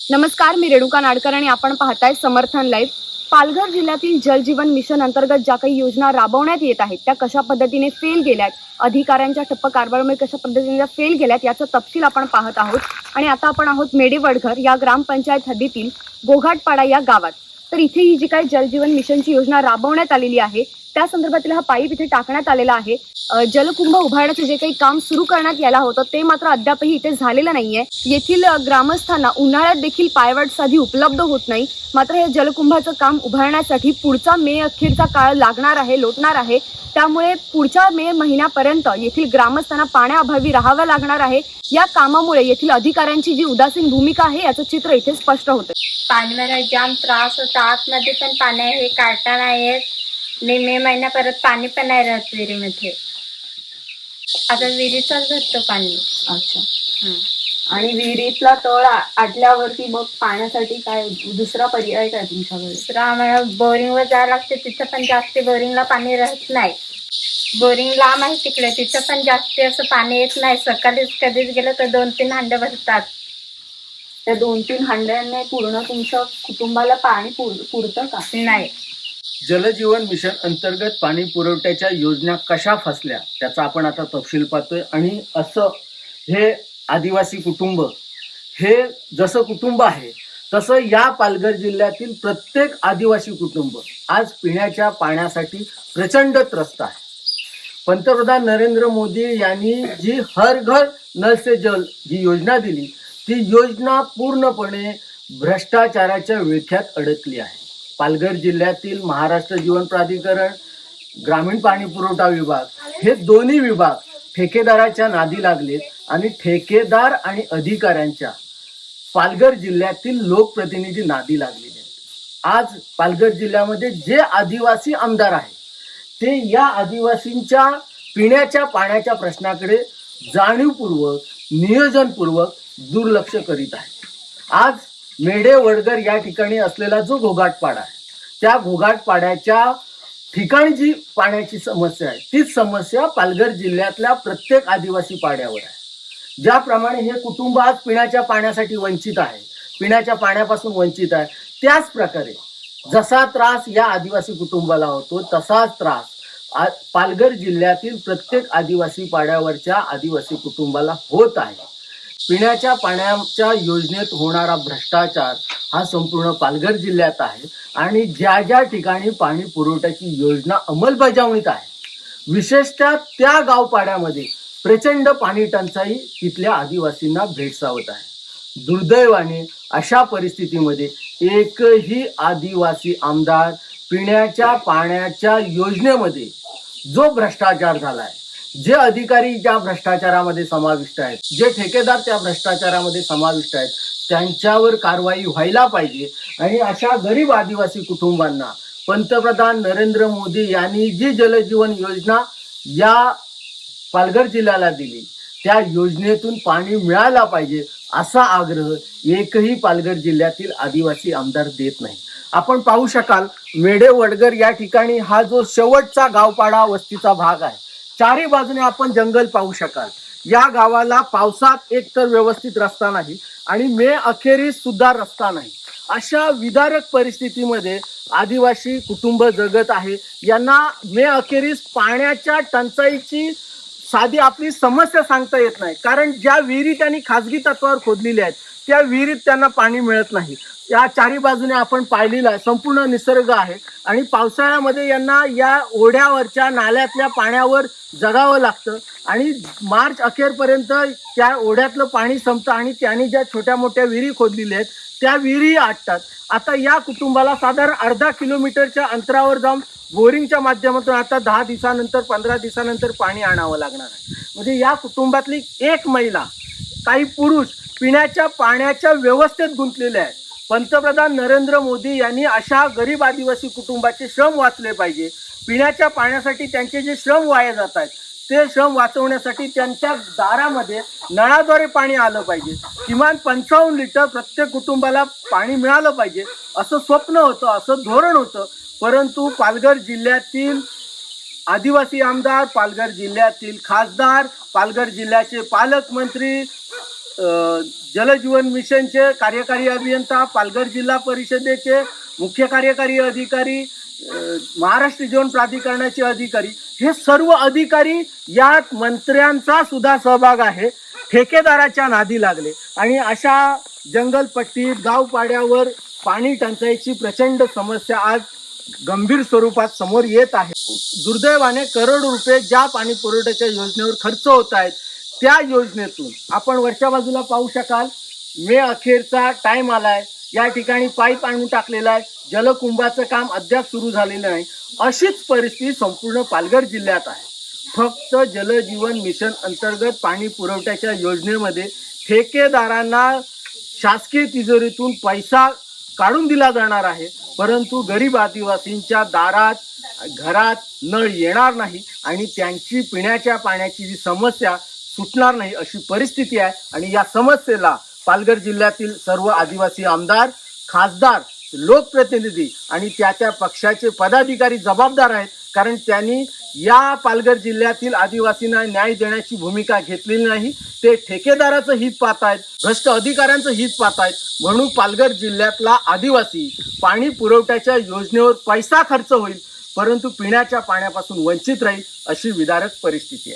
नमस्कार मी रेणुका नाडकर आणि आपण पाहताय समर्थन लाईव्ह. पालघर जिल्ह्यातील जलजीवन मिशन अंतर्गत ज्या काही योजना राबवण्यात येत आहेत त्या कशा पद्धतीने फेल गेल्यात अधिकाऱ्यांच्या ठप्प कारभारामुळे कशा पद्धतीने फेल गेल्यात याचा तपशील आपण पाहत आहोत. आणि आता आपण आहोत मेडेवडघर या ग्रामपंचायत हद्दीतील गोघाटपाडा या गावात. तर इथे ही जी काही जलजीवन मिशनची योजना राबवण्यात आलेली आहे त्या संदर्भातील हा पाईप इथे टाकण्यात आलेला आहे. जलकुंभ उभारण्याचं जे काही काम सुरू करण्यात यायला होतं ते मात्र अद्यापही इथे झालेलं नाहीये. येथील ग्रामस्थांना उन्हाळ्यात देखील पायवाट साधी उपलब्ध होत नाही. मात्र हे जलकुंभाचं काम उभारण्यासाठी पुढचा मे अखेरचा काळ लागणार आहे लोटणार आहे. त्यामुळे पुढच्या मे महिन्यापर्यंत येथील ग्रामस्थांना पाण्याअभावी राहावं लागणार आहे. या कामामुळे येथील अधिकाऱ्यांची जी उदासीन भूमिका आहे याचं चित्र इथे स्पष्ट होतं. पाणी जाम त्रास होता. आतमध्ये पण पाणी आहे काढता नाही आणि मे महिना परत पाणी पण नाही राहत विहिरीमध्ये. आता विहिरीचाच भरतो पाणी. अच्छा. हं. आणि विहिरीतला तळ आटल्यावरती मग पाण्यासाठी काय दुसरा पर्याय काय तुमच्याकडे दुसरं आम्हाला बोरिंगवर जावं लागते तिथं पण जास्त बोरिंगला पाणी राहत नाही. बोरिंग लांब आहे तिकडे तिथं पण जास्त असं पाणी येत नाही. सकाळीच कधीच गेलं तर दोन तीन हांडे भरतात. त्या दोन तीन हांड्यांनी पूर्ण तुमच्या कुटुंबाला पाणी पुर- पुरतं का? नाही. जलजीवन मिशन अंतर्गत पाणी पुरवठ्याच्या योजना कशा फसल्या त्याचा आपण आता तपशील पाहतोय. आणि असं हे आदिवासी कुटुंब हे जसं कुटुंब आहे तसं या पालघर जिल्ह्यातील प्रत्येक आदिवासी कुटुंब आज पिण्याच्या पाण्यासाठी प्रचंड त्रस्त आहे. पंतप्रधान नरेंद्र मोदी यांनी जी हर घर नल से जल जी योजना दिली ती योजना पूर्णपणे भ्रष्टाचाराच्या विळख्यात अडकली आहे. पालघर जिल्ह्यातील महाराष्ट्र जीवन प्राधिकरण ग्रामीण पाणी पुरवठा विभाग हे दोन्ही विभाग ठेकेदाराच्या नादी लागलेत आणि ठेकेदार आणि अधिकाऱ्यांच्या पालघर जिल्ह्यातील लोकप्रतिनिधी नादी लागलेले आहेत. आज पालघर जिल्ह्यामध्ये जे आदिवासी आमदार आहेत ते या आदिवासींच्या पिण्याच्या पाण्याच्या प्रश्नाकडे जाणीवपूर्वक नियोजनपूर्वक दुर्लक्ष करीत आहेत. आज मेढे वडगर या ठिकाणी असलेला जो घोगाटपाडा आहे त्या घोगाटपाड्याच्या ठिकाणी जी पाण्याची समस्या आहे तीच समस्या पालघर जिल्ह्यातल्या प्रत्येक आदिवासी पाड्यावर आहे. ज्याप्रमाणे हे कुटुंब आज पिण्याच्या पाण्यासाठी वंचित आहे पिण्याच्या पाण्यापासून वंचित आहे त्याच प्रकारे जसा त्रास या आदिवासी कुटुंबाला होतो तसाच त्रास पालघर जिल्ह्यातील प्रत्येक आदिवासी पाड्यावरच्या आदिवासी कुटुंबाला होत आहे. पिण्याच्या पाण्याच्या योजनेत होणारा भ्रष्टाचार हा संपूर्ण पालघर जिल्ह्यात आहे. आणि ज्या ज्या ठिकाणी पाणी पुरवठ्याची योजना अंमलबजावणीत आहे विशेषतः त्या गावपाड्यामध्ये प्रचंड पाणी टंचाई तिथल्या आदिवासींना भेडसावत आहे. दुर्दैवाने अशा परिस्थितीमध्ये एकही आदिवासी आमदार पिण्याच्या पाण्याच्या योजनेमध्ये जो भ्रष्टाचार झालाय जे अधिकारी ज्या भ्रष्टाचारामध्ये समाविष्ट आहेत जे ठेकेदार त्या भ्रष्टाचारामध्ये समाविष्ट आहेत त्यांच्यावर कारवाई व्हायला पाहिजे. आणि अशा गरीब आदिवासी कुटुंबांना पंतप्रधान नरेंद्र मोदी यांनी जी जलजीवन योजना या पालघर जिल्ह्याला दिली त्या योजनेतून पाणी मिळायला पाहिजे असा आग्रह एकही पालघर जिल्ह्यातील आदिवासी आमदार देत नाही. आपण पाहू शकाल मेढे वडगर या ठिकाणी हा जो शेवटचा गावपाडा वस्तीचा भाग आहे चारी बाजूने आपण जंगल पाहू शकाल. या गावाला पावसात एक तर व्यवस्थित रस्ता नाही आणि मे अखेरीस सुद्धा रस्ता नाही. अशा विदारक परिस्थितीमध्ये आदिवासी कुटुंब जगत आहे. यांना मे अखेरीस पाण्याच्या टंचाईची साधी आपली समस्या सांगता येत नाही. कारण ज्या विहिरी त्यांनी खाजगी तत्वावर खोदलेल्या आहेत त्या विहिरीत त्यांना पाणी मिळत नाही. या चारी बाजूने आपण पाहिलेलं आहे. संपूर्ण निसर्ग आहे. आणि पावसाळ्यामध्ये यांना या ओढ्यावरच्या नाल्यातल्या पाण्यावर जगावं लागतं. आणि मार्च अखेरपर्यंत त्या ओढ्यातलं पाणी संपतं आणि त्यांनी ज्या छोट्या मोठ्या विहिरी खोदलेल्या आहेत त्या विहिरी आटतात. आता या कुटुंबाला साधारण अर्धा किलोमीटरच्या अंतरावर जाऊन बोरिंगच्या माध्यमातून आता दहा दिवसानंतर पंधरा दिवसानंतर पाणी आणावं लागणार आहे. म्हणजे या कुटुंबातली एक महिला काही पुरुष पिण्याच्या पाण्याच्या व्यवस्थेत गुंतलेले आहेत. पंतप्रधान नरेंद्र मोदी यांनी अशा गरीब आदिवासी कुटुंबाचे श्रम वाचले पाहिजे. पिण्याच्या पाण्यासाठी त्यांचे जे श्रम वाया जात आहेत ते श्रम वाचवण्यासाठी त्यांच्या दारामध्ये नळाद्वारे पाणी आलं पाहिजे. किमान पंचावन्न लिटर प्रत्येक कुटुंबाला पाणी मिळालं पाहिजे असं स्वप्न होतं असं धोरण होतं. परंतु पालघर जिल्ह्यातील आदिवासी आमदार पालघर जिल्ह्यातील खासदार पालघर जिल्ह्याचे पालकमंत्री जलजीवन मिशनचे कार्यकारी अभियंता पालघर जिल्हा परिषदेचे मुख्य कार्यकारी अधिकारी महाराष्ट्र जीवन प्राधिकरणाचे अधिकारी हे सर्व अधिकारी यात मंत्र्यांचा सुद्धा सहभाग आहे. ठेकेदाराच्या नादी लागले. आणि अशा जंगलपट्टीत गावपाड्यावर पाणी टंचाईची प्रचंड समस्या आज गंभीर स्वरूपात समोर येत आहे. दुर्दैवाने करोड रुपये ज्या पाणी पुरवठ्याच्या योजनेवर खर्च होत आहेत त्या योजनेतून आपण वरच्या बाजूला पाहू शकाल मे अखेरचा टाईम आलाय. या ठिकाणी पाईप आणून टाकलेला आहे. जलकुंभाचं काम अद्याप सुरू झालेलं नाही. अशीच परिस्थिती संपूर्ण पालघर जिल्ह्यात आहे. फक्त जलजीवन मिशन अंतर्गत पाणी पुरवठ्याच्या योजनेमध्ये ठेकेदारांना शासकीय तिजोरीतून पैसा काढून दिला जाणार आहे. परंतु गरीब आदिवासींच्या दारात घरात नळ येणार नाही आणि त्यांची पिण्याच्या पाण्याची जी समस्या सुटणार नाही अशी परिस्थिती आहे. आणि या समस्येला पालघर जिल्ह्यातील सर्व आदिवासी आमदार खासदार लोकप्रतिनिधी आणि त्या त्या पक्षाचे पदाधिकारी जबाबदार आहेत. कारण त्यांनी या पालघर जिल्ह्यातील आदिवासींना न्याय देण्याची भूमिका घेतलेली नाही. ते ठेकेदाराचं हित पाहतायत भ्रष्ट अधिकाऱ्यांचं हित पाहतायत. म्हणून पालघर जिल्ह्यातला आदिवासी पाणी पुरवठ्याच्या योजनेवर पैसा खर्च होईल परंतु पिण्याच्या पाण्यापासून वंचित राहील अशी विदारक परिस्थिती आहे.